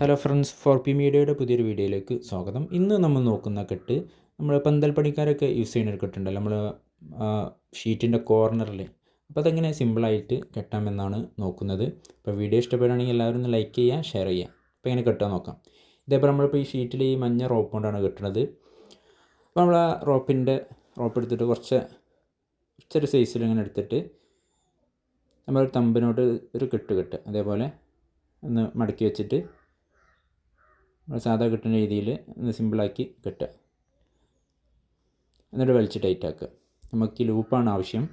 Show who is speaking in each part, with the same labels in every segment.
Speaker 1: Hello friends four P മീഡിയയുടെ പുതിയൊരു വീഡിയോയിലേക്ക് സ്വാഗതം. ഇന്ന് നമ്മൾ നോക്കുന്ന കെട്ട് നമ്മൾ പന്തൽ പണിക്കാരൊക്കെ യൂസ് ചെയ്യുന്ന ഒരു കെട്ടുണ്ടല്ലോ നമ്മൾ ഷീറ്റിന്റെ കോർണറിൽ അപ്പോൾ അതെങ്ങനെ സിമ്പിളായിട്ട് കെട്ടാമെന്നാണ് നോക്കുന്നത്. അപ്പോൾ വീഡിയോ ഇഷ്ടപ്പെടുകയാണെങ്കിൽ എല്ലാവരും ഒന്ന് ലൈക്ക് ചെയ്യുക ഷെയർ ചെയ്യുക. അപ്പോൾ എങ്ങനെ കെട്ടാൻ നോക്കാം. ഇതേപോലെ നമ്മളിപ്പോൾ ഈ ഷീറ്റിൽ ഈ മഞ്ഞ റോപ്പ് കൊണ്ടാണ് കെട്ടുന്നത് അപ്പോൾ നമ്മൾ ആ റോപ്പിന്റെ റോപ്പ് എടുത്തിട്ട് കുറച്ച് കുറച്ചൊരു സൈസിൽ ഇങ്ങനെ എടുത്തിട്ട് നമ്മൾ തമ്പിനോട് ഒരു കെട്ട് കെട്ടുക. അതേപോലെ ഒന്ന് മടക്കി വെച്ചിട്ട് നമ്മൾ സാധാ കിട്ടുന്ന രീതിയിൽ ഒന്ന് സിമ്പിളാക്കി കെട്ടുക. എന്നിട്ട് വലിച്ച് ടൈറ്റ് ആക്കുക നമുക്ക് ഈ ലൂപ്പാണ് ആവശ്യം.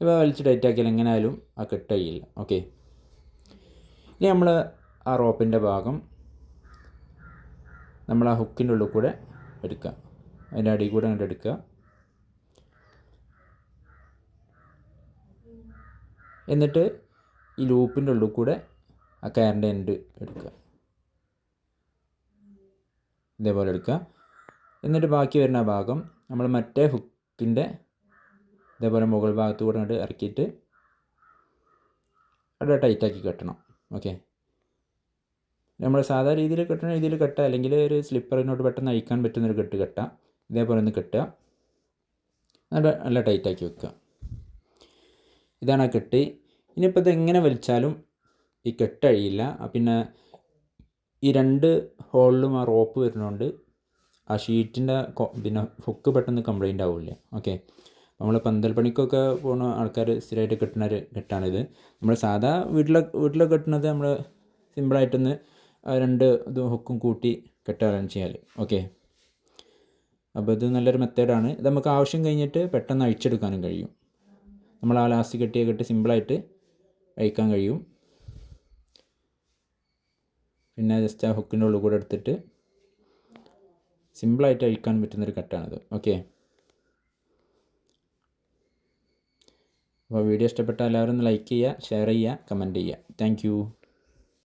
Speaker 1: ഇപ്പോൾ വലിച്ച് ടൈറ്റ് ആക്കിയാൽ എങ്ങനെയായാലും ആ കെട്ട് കഴിയില്ല ഓക്കെ. ഇനി നമ്മൾ ആ റോപ്പിന്റെ ഭാഗം നമ്മൾ ആ ഹുക്കിന്റെ ഉള്ളിൽ കൂടെ എടുക്കുക. അതിന്റെ അടി കൂടെ അങ്ങോട്ട് എടുക്കുക. എന്നിട്ട് ഈ ലൂപ്പിന്റെ ഉള്ളിൽ കൂടെ ആ കയറിന്റെ എൻഡ് എടുക്കുക. ഇതേപോലെ എടുക്കുക. എന്നിട്ട് ബാക്കി വരുന്ന ഭാഗം നമ്മൾ മറ്റേ ഹുക്കിന്റെ ഇതേപോലെ മുകൾ ഭാഗത്ത് കൂടെ അങ്ങോട്ട് ഇറക്കിയിട്ട് അവിടെ ടൈറ്റാക്കി കെട്ടണം. ഓക്കെ നമ്മൾ സാധാ രീതിയിൽ കെട്ടുന്ന രീതിയിൽ കെട്ടുക. അല്ലെങ്കിൽ ഒരു സ്ലിപ്പറിനോട് പെട്ടെന്ന് അഴിക്കാൻ പറ്റുന്നൊരു കെട്ട് കെട്ടുക. ഇതേപോലെ ഒന്ന് കെട്ടുക. എന്നിട്ട് നല്ല ടൈറ്റാക്കി വെക്കുക. ഇതാണ് ആ കെട്ട്. ഇനിയിപ്പോൾ ഇത് എങ്ങനെ വലിച്ചാലും ഈ കെട്ടഴിയില്ല. പിന്നെ ഈ രണ്ട് ഹോളിലും ആ റോപ്പ് വരുന്നതുകൊണ്ട് ആ ഷീറ്റിന്റെ പിന്നെ ഹുക്ക് പെട്ടെന്ന് കംപ്ലൈന്റ് ആവില്ല ഓക്കെ? നമ്മൾ പന്തൽ പണിക്കൊക്കെ പോകുന്ന ആൾക്കാർ സ്ഥിരമായിട്ട് കെട്ടുന്ന ഒരു കെട്ടാണിത്. നമ്മൾ സാധാ വീട്ടിലെ വീട്ടിലെ കെട്ടുന്നത് നമ്മൾ സിമ്പിളായിട്ടൊന്ന് രണ്ട് ഇത് ഹുക്കും കൂട്ടി കെട്ടാറാണ് ചെയ്യാൽ ഓക്കെ? അപ്പോൾ ഇത് നല്ലൊരു മെത്തേഡാണ്. ഇത് നമുക്ക് ആവശ്യം കഴിഞ്ഞിട്ട് പെട്ടെന്ന് അഴിച്ചെടുക്കാനും കഴിയും. നമ്മൾ ആ ലാസ്റ്റ് കെട്ടിയ കെട്ട് സിമ്പിളായിട്ട് അഴിക്കാൻ കഴിയും. പിന്നെ ജസ്റ്റ് ആ ഹുക്കിന്റെ ഉള്ളിൽ കൂടെ എടുത്തിട്ട് സിമ്പിളായിട്ട് അഴിക്കാൻ പറ്റുന്നൊരു കട്ടാണിത് ഓക്കെ അപ്പോൾ വീഡിയോ ഇഷ്ടപ്പെട്ട എല്ലാവരും ഒന്ന് ലൈക്ക് ചെയ്യുക ഷെയർ ചെയ്യുക കമന്റ് ചെയ്യുക. താങ്ക്